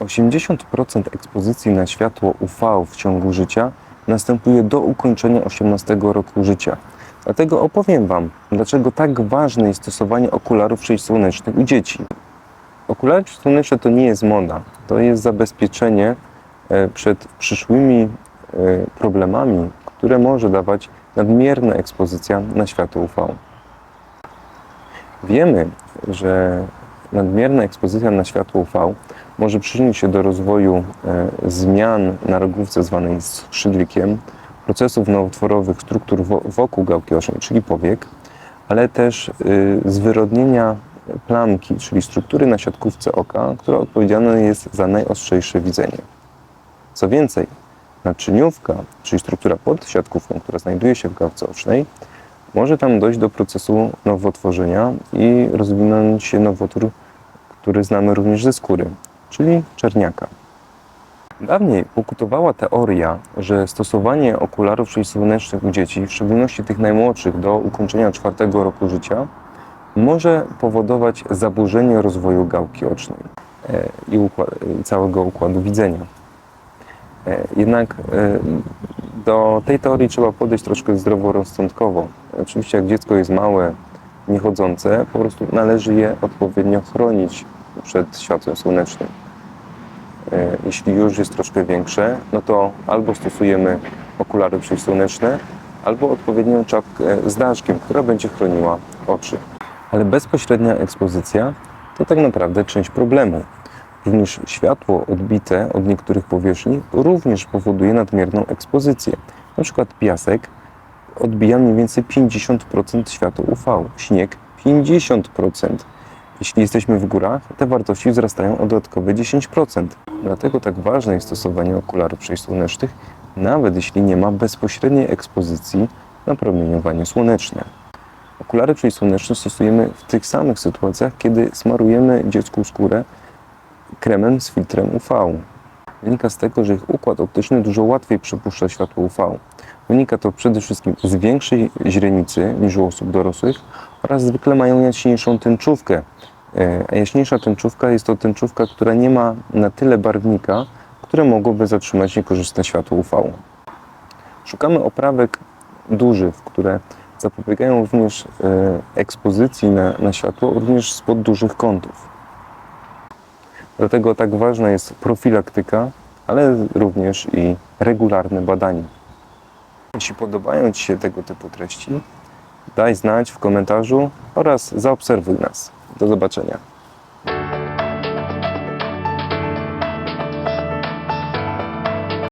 80% ekspozycji na światło UV w ciągu życia następuje do ukończenia 18 roku życia. Dlatego opowiem Wam, dlaczego tak ważne jest stosowanie okularów przeciwsłonecznych u dzieci. Okulary przeciwsłoneczne to nie jest moda, to jest zabezpieczenie e, przed przyszłymi e, problemami, które może dawać nadmierna ekspozycja na światło UV. Wiemy, że nadmierna ekspozycja na światło UV może przyczynić się do rozwoju e, zmian na rogówce zwanej skrzydlikiem, procesów nowotworowych struktur wo- wokół gałki ocznej, czyli powiek, ale też y, zwyrodnienia plamki, czyli struktury na siatkówce oka, która odpowiedzialna jest za najostrzejsze widzenie. Co więcej, naczyniówka, czyli struktura pod siatkówką, która znajduje się w gałce ocznej, może tam dojść do procesu nowotworzenia i rozwinąć się nowotwór, który znamy również ze skóry, czyli czerniaka. Dawniej pokutowała teoria, że stosowanie okularów przeciwsłonecznych u dzieci, w szczególności tych najmłodszych do ukończenia czwartego roku życia, może powodować zaburzenie rozwoju gałki ocznej e, i układ, i całego układu widzenia. E, Jednak e, do tej teorii trzeba podejść troszkę zdroworozsądkowo. Oczywiście jak dziecko jest małe, niechodzące, po prostu należy je odpowiednio chronić przed światłem słonecznym. E, Jeśli już jest troszkę większe, no to albo stosujemy okulary przeciwsłoneczne, albo odpowiednią czapkę z daszkiem, która będzie chroniła oczy. Ale bezpośrednia ekspozycja to tak naprawdę część problemu. Również światło odbite od niektórych powierzchni również powoduje nadmierną ekspozycję. Na przykład piasek odbija mniej więcej 50% światła UV, śnieg 50%. Jeśli jesteśmy w górach, te wartości wzrastają o dodatkowe 10%. Dlatego tak ważne jest stosowanie okularów przeciwsłonecznych, nawet jeśli nie ma bezpośredniej ekspozycji na promieniowanie słoneczne. Okulary przeciwsłoneczne stosujemy w tych samych sytuacjach, kiedy smarujemy dziecku skórę kremem z filtrem UV. Wynika z tego, że ich układ optyczny dużo łatwiej przepuszcza światło UV. Wynika to przede wszystkim z większej źrenicy niż u osób dorosłych oraz zwykle mają jaśniejszą tęczówkę. E, A jaśniejsza tęczówka jest to tęczówka, która nie ma na tyle barwnika, które mogłoby zatrzymać niekorzystne światło UV. Szukamy oprawek dużych, które zapobiegają również e, ekspozycji na, na światło również spod dużych kątów. Dlatego tak ważna jest profilaktyka, ale również i regularne badanie. Jeśli podobają Ci się tego typu treści, daj znać w komentarzu oraz zaobserwuj nas. Do zobaczenia.